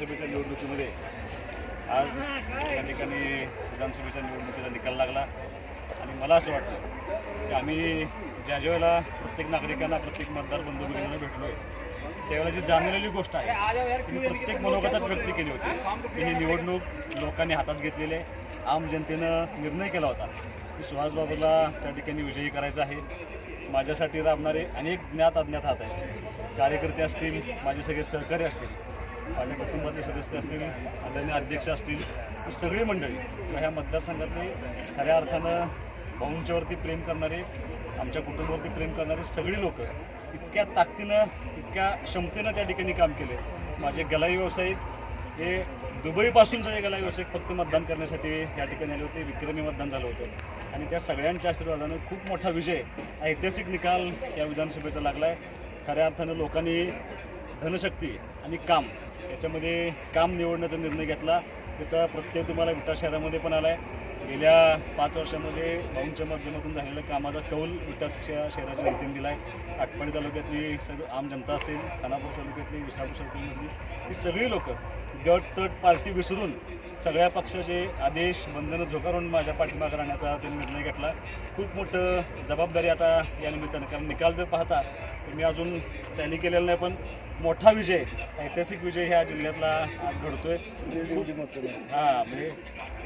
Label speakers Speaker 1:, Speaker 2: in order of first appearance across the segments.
Speaker 1: लोकसभेच्या निवडणुकीमध्ये आज या ठिकाणी विधानसभेच्या निवडणुकीचा निकाल लागला. आणि मला असं वाटतं की आम्ही ज्या ज्या वेळेला प्रत्येक नागरिकांना प्रत्येक मतदार बंधू भगिनींना भेटलो आहे त्यावेळेला जी जाणलेली गोष्ट आहे ती प्रत्येक मनोगतात व्यक्त केली होती की ही निवडणूक लोकांनी हातात घेतलेली आम जनतेनं निर्णय केला होता की सुहासबाबूला त्या ठिकाणी विजयी करायचं आहे. माझ्यासाठी राबणारे अनेक ज्ञात अज्ञात हात आहेत. कार्यकर्ते असतील माझे सगळे सहकारी असतील. माझ्या कुटुंबातले सदस्य असतील आदरणीय अध्यक्ष असतील ही सगळी मंडळी किंवा ह्या मतदारसंघातले खऱ्या अर्थानं भाऊंच्यावरती प्रेम करणारे आमच्या कुटुंबावरती प्रेम करणारे सगळी लोक इतक्या ताकदीनं इतक्या क्षमतेनं त्या ठिकाणी काम केले. माझे गलाई व्यावसायिक हे दुबईपासूनचे जे गलाई व्यावसायिक फक्त मतदान करण्यासाठी या ठिकाणी आले होते विक्रमी मतदान झालं होतं. आणि त्या सगळ्यांच्या आशीर्वादानं खूप मोठा विजय ऐतिहासिक निकाल या विधानसभेचा लागला आहे खऱ्या अर्थानं लोकांनी धनशक्ती आणि काम याच्यामध्ये काम निवडण्याचा निर्णय घेतला. त्याचा प्रत्यय तुम्हाला विटा शहरामध्ये पण आला आहे गेल्या पाच वर्षामध्ये भाऊंच्या माध्यमातून झालेल्या कामाचा कौल विटाच्या शहराच्या जनतेने दिला आहे आटपाडी तालुक्यातली सगळी आम जनता असेल खानापूर तालुक्यातली विसापूर सर्कलमधली ही सगळी लोक गट तट पार्टी विसरून सगळ्या पक्षाचे आदेश बंधनं झोकारून माझ्या पाठीमागे राहण्याचा त्यांनी निर्णय घेतला. खूप मोठं जबाबदारी आता या निमित्तानं कारण निकाल जर पाहता तर मी अजून टॅली केलेला नाही पण मोठा विजय ऐतिहासिक विजय ह्या जिल्ह्यातला आज घडतोय. खूप हां म्हणजे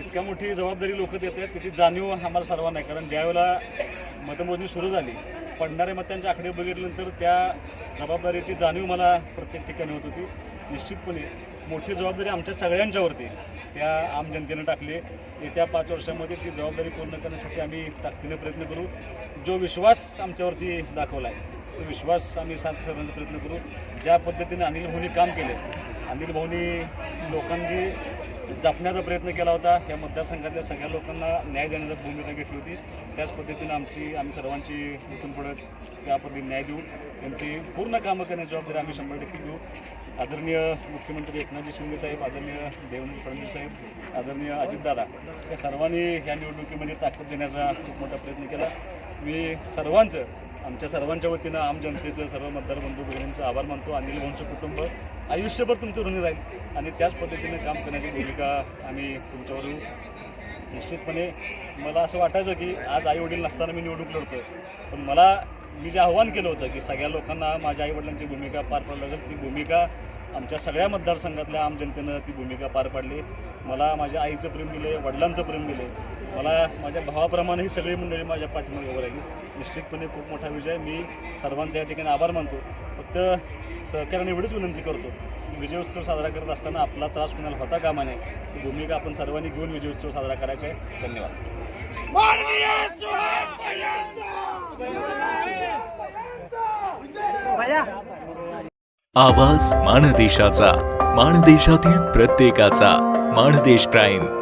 Speaker 1: इतक्या मोठी जबाबदारी लोक देत आहेत त्याची जाणीव आम्हाला सर्वांना आहे. कारण ज्यावेळेला मतमोजणी सुरू झाली पडणाऱ्या मतांचे आकडे बघितल्यानंतर त्या जबाबदारीची जाणीव मला प्रत्येक ठिकाणी होत होती. निश्चितपणे मोठी जबाबदारी आमच्या सगळ्यांच्यावरती त्या आम जनतेनं टाकली येत्या पाच वर्षामध्ये ती जबाबदारी पूर्ण करण्यासाठी आम्ही ताकदीने प्रयत्न करू. जो विश्वास आमच्यावरती दाखवला आहे. तो विश्वास आम्ही साथ प्रयत्न करू. ज्या पद्धतीने अनिल भाऊनी काम केले अनिल भाऊनी लोकांची जपण्याचा प्रयत्न केला होता. या मतदारसंघातल्या सगळ्या लोकांना न्याय देण्याची भूमिका घेतली होती. त्याच पद्धतीनं आमची आम्ही सर्वांची इथून पुढं त्या पद्धतीने न्याय देऊ. त्यांची पूर्ण कामं करण्याची जबाबदारी आम्ही शंभर टक्के घेऊ. आदरणीय मुख्यमंत्री एकनाथजी शिंदे साहेब आदरणीय देवेंद्र फडणवीस साहेब आदरणीय अजितदादा या सर्वांनी या निवडणुकीमध्ये ताकद देण्याचा खूप मोठा प्रयत्न केला. मी सर्वांचं आमच्या सर्वांच्या वतीनं आम जनतेचं सर्व मतदार बंधू भगिनींचं आभार मानतो. अनिल भाऊंचं कुटुंब आयुष्यभर तुमचं ऋणी राहील. आणि त्याच पद्धतीनं काम करण्याची भूमिका आम्ही तुमच्यावर निश्चितपणे मला असं वाटायचं की आज आई वडील नसताना मी निवडणूक लढतो पण मला मी जे आव्हान केलं होतं की सगळ्या लोकांना माझ्या आईवडिलांची भूमिका पार पाडली लागेल ती भूमिका आमच्या सगळ्या मतदारसंघातल्या आम जनतेनं ती भूमिका पार पाडली. मला माझ्या आईचं प्रेम दिले वडिलांचं प्रेम दिले मला माझ्या भावाप्रमाणे ही सगळी मंडळी माझ्या पाठीमागे उभं राहिली. निश्चितपणे खूप मोठा विजय. मी सर्वांचा या ठिकाणी आभार मानतो. फक्त सहकार्याने एवढीच विनंती करतो की विजयोत्सव साजरा करत असताना आपला त्रास कुणाला होता कामा नये. ही भूमिका आपण सर्वांनी घेऊन विजयोत्सव साजरा करायचा आहे. धन्यवाद.
Speaker 2: आवाज माणदेशाचा माणदेशातील प्रत्येकाचा माणदेश प्राईम.